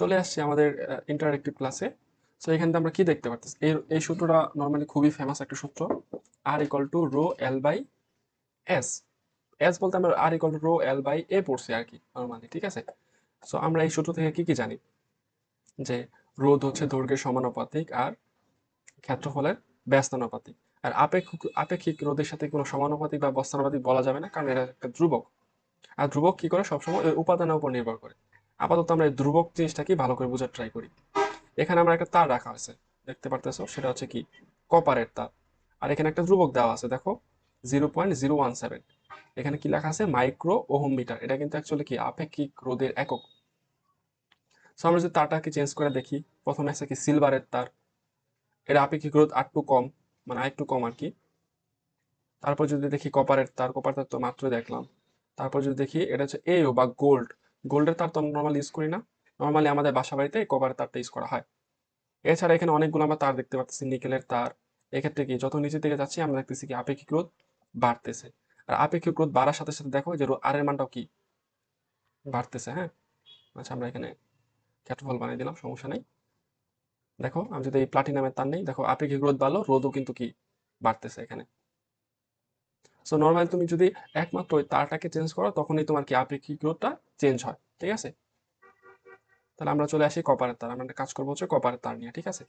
চলে আসছি আমাদের ইন্টারেক্টিভ ক্লাসে সো এখানে আমরা কি দেখতে পাচ্ছি এই এই সূত্রটা নর্মালি খুবই ফেমাস একটা সূত্র। R equal to rho L by S S বলতে আমরা R equal to rho L by A পড়ছি আর কি নর্মালি ঠিক আছে? সো আমরা এই সূত্র থেকে কি কি জানি? যে রোধ হচ্ছে দৈর্ঘ্যের সমানুপাতিক আর ক্ষেত্রফলের ব্যস্তানুপাতিক। আর আপেক্ষিক আপেক্ষিক রোধের সাথে কোনো সমানুপাতিক বা বস্তানুপাতিক বলা যাবে না, কারণ এটা একটা ধ্রুবক। আর ধ্রুবক কি করে? সবসময় উপাদানের উপর নির্ভর করে। আপাতত আমরা ধ্রুবক জিনিসটাকে ভালো করে বোঝার ট্রাই করি। এখানে আমরা একটা তার রাখা আছে, দেখতে পারতেছো? সেটা হচ্ছে কি? কপারের তার। আর এখানে একটা ধ্রুবক দেওয়া আছে, দেখো? Zero point zero one seven এখানে কি লেখা আছে? মাইক্রো ওহম মিটার এটা কিন্তু অ্যাকচুয়ালি কি? আপেক্ষিক রোধের একক। সো আমরা যদি তারটাকে চেঞ্জ করে দেখি, প্রথমে আছে কি? সিলভারের তার। এটা আপেক্ষিক রোধ আটটু কম মানে আরেকটু কম আর কি। তারপর যদি দেখি কপারের তার কপার তার তো মাত্র দেখলাম। তারপর যদি দেখি, এটা হচ্ছে এও বা গোল্ড গোল্ডের তার তো নর্মালি ইউজ করি না। নর্মালি আমাদের বাসা বাড়িতে কপারের তারটা ইউজ করা হয়। এছাড়া এখানে অনেকগুলো আমরা তার দেখতে পাচ্ছি নিকেলের তার। এক্ষেত্রে কি, যত নিচের দিকে যাচ্ছি আমরা দেখতেছি কি আপেক্ষিক রোধ বাড়তেছে। আর আপেক্ষিক রোধ বাড়ার সাথে সাথে দেখো যে আর এর মানটাও কি বাড়তেছে হ্যাঁ? আচ্ছা আমরা এখানে ক্ষেত্রফল বানিয়ে দিলাম, সমস্যা নেই। দেখো, আমি যদি এই প্লাটিনামের তার নেই, দেখো, আপেক্ষিক রোধ বাড়লো রোধও কিন্তু কি বাড়তেছে এখানে। সো নর্মালি তুমি যদি একমাত্র ওই তারটাকে চেঞ্জ করো, তখনই তোমার কি আপেক্ষিক রোধটা চেঞ্জ হয়, ঠিক আছে? তাহলে আমরা চলে আসি কপারের তার, আমরা কাজ করব হচ্ছে কপারের তার নিয়ে, ঠিক আছে?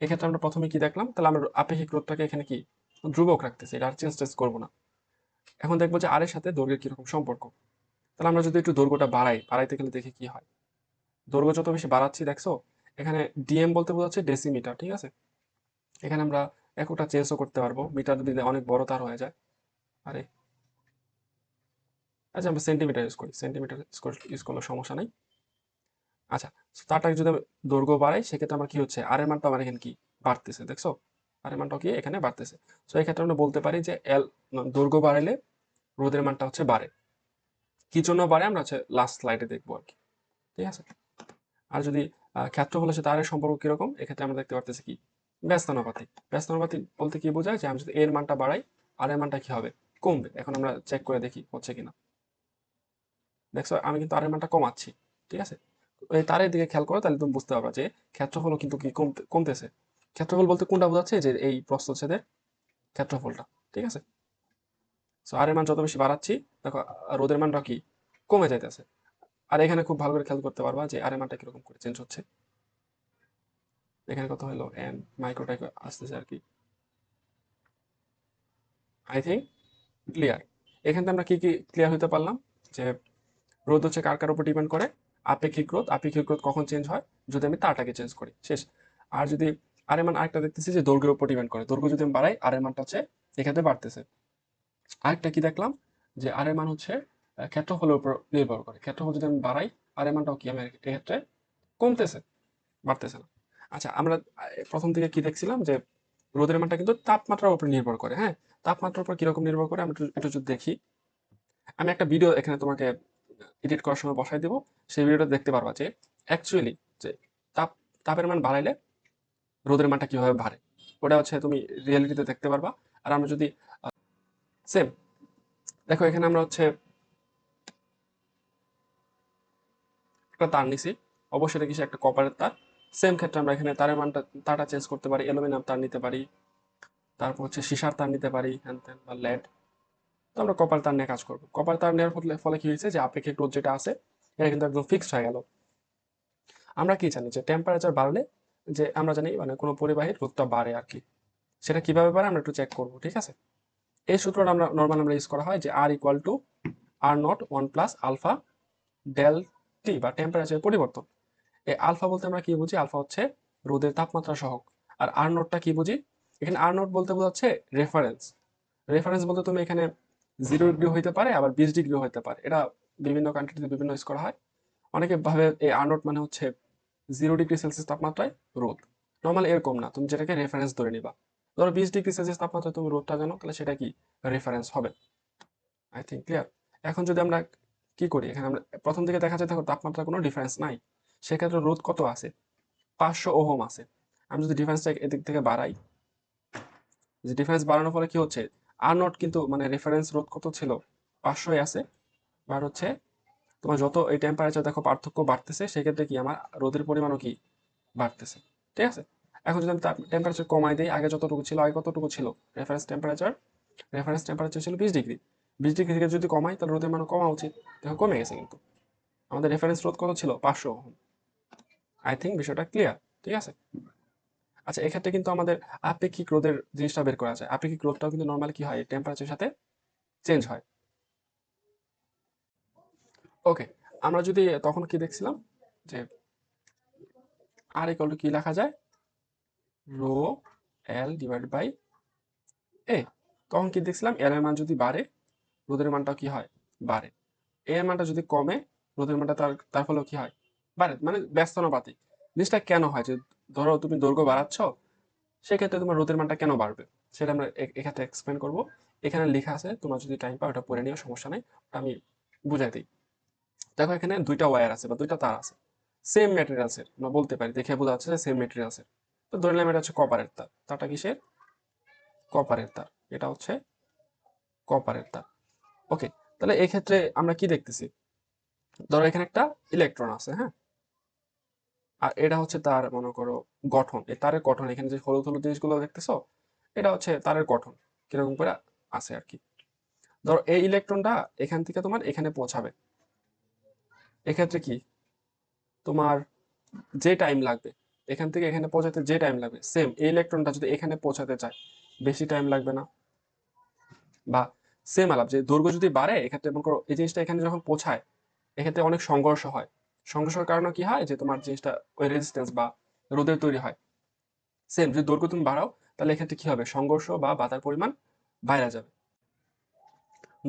এক্ষেত্রে আমরা প্রথমে কি দেখলাম? তাহলে আমরা আপেক্ষিক রোধটাকে এখানে কি? ধ্রুবক রাখতেছি, এটা আর চেঞ্জ টেঞ্জ করব না। এখন দেখব যে আরের সাথে দৈর্ঘ্যের কীরকম সম্পর্ক। তাহলে আমরা যদি একটু দৈর্ঘ্যটা বাড়াই, বাড়াইতে গেলে দেখি কি হয়। দৈর্ঘ্য যত বেশি বাড়াচ্ছি, দেখছ? এখানে ডিএম বলতে বোঝাচ্ছে ডেসিমিটার ঠিক আছে? এখানে আমরা একটা চেঞ্জও করতে পারব মিটার যদি অনেক বড় তার হয়ে যায়। আরে। আচ্ছা আমরা সেন্টিমিটার ইউজ করি। সেন্টিমিটার ইউজ করলে সমস্যা নাই। আচ্ছা তারটাকে যদি দৈর্ঘ্য বাড়াই, সেক্ষেত্রে আমার কি হচ্ছে? আর মানটা আমার এখানে কি বাড়তেছে, দেখছ? আর মানটা কি এখানে বাড়তেছে। সো এই ক্ষেত্রে আমরা বলতে পারি যে এল দৈর্ঘ্য বাড়াইলে রোদের মানটা হচ্ছে বাড়ে। কি জন্য বাড়ে? আমরা হচ্ছে লাস্ট স্লাইডে দেখব আর কি। ঠিক আছে? আর যদি ক্ষেত্রফলের সাথে আর এর সম্পর্ক কীরকম, এক্ষেত্রে আমরা দেখতে পারতেছি কি? ব্যস্তানুপাতিক ব্যস্তানুপাতিক বলতে কি বোঝায়? যে আমি যদি এর মানটা বাড়াই আর এর মানটা কি হবে? কমবে। এখন আমরা চেক করে দেখি হচ্ছে কিনা। দেখছ, আমি কিন্তু আর এর মানটা কমাচ্ছি, ঠিক আছে? তারের দিকে খেয়াল করো, তাহলে তুমি বুঝতে পারবা যে ক্ষেত্রফল কিন্তু কি কমতেছে। ক্ষেত্রফল বলতে কোনটা বোঝাচ্ছে? যে এই প্রস্থচ্ছেদের ক্ষেত্রফলটা, ঠিক আছে? সো আর এর মান যত বেশি বাড়াচ্ছি, দেখো রোদের মানটা কি? কমে যাইতেছে। আর এখানে খুব ভালো করে খেয়াল করতে পারবা যে আর মানটা কীরকম করে চেঞ্জ হচ্ছে। এখানে কত হলো? এন মাইক্রোটাইপ আসতেছে আর কি। আই থিঙ্ক ক্লিয়ার এখানে আমরা কি কি ক্লিয়ার হতে পারলাম? যে রোদ হচ্ছে কার কার উপর ডিপেন্ড করে? আপেক্ষিক রোধ। আপেক্ষিক রোধ কখন চেঞ্জ হয়? যদি আমি তারটাকে চেঞ্জ করি। শেষ। আর যদি আর এর মান আরেকটা দেখতেছি যে দৈর্ঘ্যের উপর ডিপেন্ড করে। দৈর্ঘ্য যদি আমি বাড়াই আর এর হচ্ছে এক্ষেত্রে বাড়তেছে। আরেকটা কি দেখলাম? যে আর এর হচ্ছে ক্ষেত্রফলের উপর নির্ভর করে। ক্ষেত্রফল যদি আমি বাড়াই আর এর কি? আমার এক্ষেত্রে কমতেছে। বাড়তেছে না। আচ্ছা আমরা প্রথম থেকে কি দেখছিলাম? যে রোদের মানটা কিন্তু তাপমাত্রার উপর নির্ভর করে হ্যাঁ? তাপমাত্রার উপর কীরকম নির্ভর করে? আমরা একটু যদি দেখি। আমি একটা ভিডিও এখানে তোমাকে এডিট করার সময় বসাই দেবো। সেই ভিডিওটা দেখতে পারবা যে অ্যাকচুয়ালি যে তাপ, তাপের মান বাড়াইলে রোদের মানটা কীভাবে বাড়ে? ওটা হচ্ছে তুমি রিয়েলিটিতে দেখতে পারবা। আর আমরা যদি সেম দেখো এখানে আমরা হচ্ছে একটা তার নিছি। অবশ্যই এটা কিছু একটা কপারের তার। সেম ক্ষেত্রে আমরা এখানে তারের মানটা, তারটা চেঞ্জ করতে পারি অ্যালুমিনিয়াম তার নিতে পারি, তারপর হচ্ছে সিসার তার নিতে পারি হ্যান বা লেড তো আমরা কপার তার নিয়ে কাজ করব। কপার তার নেওয়ার ফলে ফলে কি হয়েছে যে আপেক্ষিক রোধ যেটা আছে, এটা কিন্তু একদম ফিক্সড হয়ে গেল। আমরা কি জানি যে টেম্পারেচার বাড়লে যে আমরা জানি মানে কোনো পরিবাহীর রোধটা বাড়ে আর কি। সেটা কীভাবে বাড়ে আমরা একটু চেক করব, ঠিক আছে? এই সূত্রটা আমরা নর্মাল আমরা ইউজ করা হয় যে R equal to R nought one plus alpha del T বা টেম্পারেচারের পরিবর্তন। এই আলফা বলতে আমরা কি বুঝি? আলফা হচ্ছে রোদের তাপমাত্রা সহক আর আর নোটটা কি বুঝি? এখানে আর নোট বলতে বোঝাচ্ছে রেফারেন্স রেফারেন্স বলতে তুমি এখানে জিরো ডিগ্রি হইতে পারে, আবার বিশ ডিগ্রি হইতে পারে। এটা বিভিন্ন কান্ট্রিতে বিভিন্ন ইউজ করা হয়। অনেকে ভাবে এই আর নোট মানে হচ্ছে জিরো ডিগ্রি সেলসিয়াস তাপমাত্রায় রোদ। নর্মাল এরকম না। তুমি যেটাকে রেফারেন্স ধরে নিবা। ধরো বিশ ডিগ্রি সেলসিয়াস তাপমাত্রায় তুমি রোদটা জানো, তাহলে সেটা কি? রেফারেন্স হবে। আই থিঙ্ক ক্লিয়ার এখন যদি আমরা কি করি? এখানে আমরা প্রথম দিকে দেখা যায়, দেখো তাপমাত্রা কোনো ডিফারেন্স নাই। সেক্ষেত্রে রোদ কত আছে? পাঁচশো ওহম আছে। আমি যদি ডিফারেন্সটা এদিক থেকে বাড়াই, যে ডিফারেন্স বাড়ানোর ফলে কি হচ্ছে? আর নট কিন্তু মানে রেফারেন্স রোধ কত ছিল? পাঁচশোই আছে। আর হচ্ছে, তোমার যত এই টেম্পারেচার দেখো পার্থক্য বাড়তেছে, সেক্ষেত্রে কি আমার রোদের পরিমাণও কি বাড়তেছে? ঠিক আছে? এখন যদি আমি টেম্পারেচার কমাই দিই, আগে যতটুকু ছিল, আগে কতটুকু ছিল? রেফারেন্স টেম্পারেচার রেফারেন্স টেম্পারেচার ছিল বিশ ডিগ্রি বিশ ডিগ্রি থেকে যদি কমাই, তাহলে রোদের মানও কমা উচিত। দেখো কমে গেছে কিন্তু। আমাদের রেফারেন্স রোদ কত ছিল? পাঁচশো আই থিঙ্ক বিষয়টা ক্লিয়ার ঠিক আছে? আচ্ছা এক্ষেত্রে কিন্তু আমাদের আপেক্ষিক রোদের জিনিসটা বের করা যায় আপেক্ষিক রোদটাও কিন্তু নর্মালি কি হয়? টেম্পারেচারের সাথে চেঞ্জ হয়। ওকে আমরা যদি তখন কি দেখছিলাম? যে আর টু কি লেখা যায়? Rho L divide by A তখন কি দেখছিলাম? এল এর মান যদি বাড়ে রোদের মানটা কি হয়? বাড়ে। এ এর মানটা যদি কমে রোদের মানটা তার তার ফলেও কি হয়? বাড়ে মানে ব্যস্তানুপাতিক জিনিসটা কেন হয় যে, ধরো তুমি দৈর্ঘ্য বাড়াচ্ছ, সেক্ষেত্রে তোমার রোদের মানটা কেন বাড়বে? সেটা আমরা এ- এক্ষেত্রে এক্সপ্লেন করব। এখানে লেখা আছে, তোমার যদি টাইম পাও, ওটা পড়ে নিও, সমস্যা নেই। ওটা আমি বুঝাই দিই। দেখো এখানে দুইটা ওয়্যার আছে বা দুইটা তার আছে। সেম ম্যাটেরিয়ালসের আমরা বলতে পারি, দেখে বোঝা যাচ্ছে যে সেম ম্যাটেরিয়ালসের তো ধরে নিলাম এটা হচ্ছে কপারের তার। তারটা কিসের? কপারের তার। এটা হচ্ছে কপারের তার। ওকে তাহলে এক্ষেত্রে আমরা কি দেখতেছি? ধরো এখানে একটা ইলেকট্রন আছে হ্যাঁ? আর এটা হচ্ছে তার, মনে করো, গঠন। তারের গঠন, এখানে যে হলুদ হলুদ জিনিসগুলো দেখতেছো, এটা হচ্ছে তারের গঠন, কীরকম করে আছে আর কি। ধরো, এই ইলেকট্রনটা এখান থেকে তোমার এখানে পৌঁছাবে। এক্ষেত্রে কি? তোমার যে টাইম লাগবে, এখান থেকে এখানে পৌঁছাতে যে টাইম লাগবে সেম এই ইলেকট্রনটা যদি এখানে পৌঁছাতে চায়, বেশি টাইম লাগবে না। বা সেম আলাপ, যে দৈর্ঘ্য যদি বাড়ে, এক্ষেত্রে মনে করো, এই জিনিসটা এখানে যখন পৌঁছায়, এক্ষেত্রে অনেক সংঘর্ষ হয়। সংঘর্ষের কারণে কি হয়? যে তোমার জিনিসটা ওই রেজিস্ট্যান্স বা রোদের তৈরি হয়। সেম যদি দৈর্ঘ্য তুমি বাড়াও, তাহলে এক্ষেত্রে কি হবে? সংঘর্ষ বা বাধার পরিমাণ বাইরে যাবে।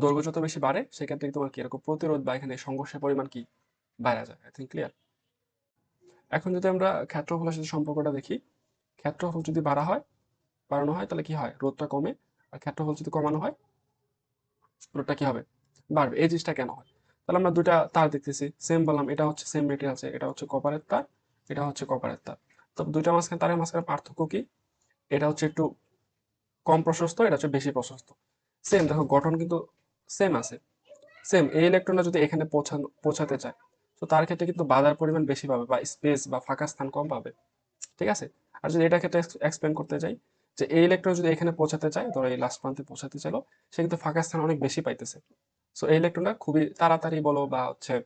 দৈর্ঘ্য যত বেশি বাড়ে, সেক্ষেত্রে তোমার কি এরকম প্রতিরোধ বা এখানে সংঘর্ষের পরিমাণ কি বাইরে যায় আই থিঙ্ক ক্লিয়ার এখন যদি আমরা ক্ষেত্রফলের সাথে সম্পর্কটা দেখি, ক্ষেত্রফল যদি বাড়া হয়, বাড়ানো হয়, তাহলে কি হয়? রোদটা কমে, আর ক্ষেত্রফল যদি কমানো হয় রোদটা কি হবে? বাড়বে। এই জিনিসটা কেন হয়? তাহলে আমরা দুইটা তার দেখতেছি। সেম বললাম, এটা হচ্ছে সেম মেটেরিয়ালস এটা হচ্ছে কপারের তার, এটা হচ্ছে কপারের তার। তো দুইটা মাঝখানে, তারের মাঝখানে পার্থক্য কি? এটা হচ্ছে একটু কম প্রশস্ত, এটা হচ্ছে বেশি প্রশস্ত। সেম দেখো গঠন কিন্তু সেম আছে। সেম এই ইলেকট্রনটা যদি এখানে পৌঁছানো, পৌঁছাতে চায়, তো তার ক্ষেত্রে কিন্তু বাধার পরিমাণ বেশি পাবে বা স্পেস বা ফাঁকা স্থান কম পাবে। ঠিক আছে? আর যদি এটা ক্ষেত্রে এক্সপ্লেন করতে যাই, যে এই ইলেকট্রন যদি এখানে পৌঁছাতে চায়, ধরো এই লাস্ট প্রান্তে পৌঁছাতে চাইলো, সে কিন্তু ফাঁকা স্থান অনেক বেশি পাইতেছে। সো এই ইলেকট্রনটা খুবই তাড়াতাড়ি বলো বা হচ্ছে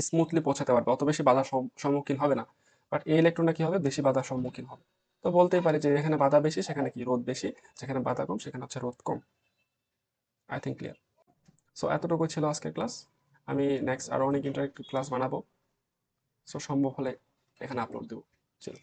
স্মুথলি পৌঁছাতে পারবে। অত বেশি বাধার সম- সম্মুখীন হবে না। বাট এই ইলেকট্রনটা কি হবে? বেশি বাধার সম্মুখীন হবে। তো বলতেই পারি যে, এখানে বাধা বেশি, সেখানে কি রোদ বেশি, যেখানে বাধা কম, সেখানে হচ্ছে রোদ কম। আই থিঙ্ক ক্লিয়ার সো এতটুকু ছিল আজকের ক্লাস আমি নেক্সট আরও অনেক ইন্টারেক্টিভ ক্লাস বানাবো। সো সম্ভব হলে এখানে আপলোড দেবো। ছিল